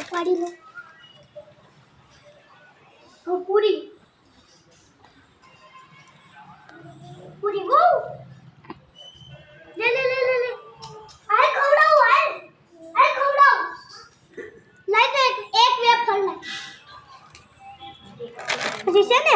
ઉપાડી લો હું પૂરી પૂરી બહુ લે લે લે લે લે આય ખવડાવ આય આય ખવડાવ લાઈ એક એક વેફર લાઈ પછી છે ને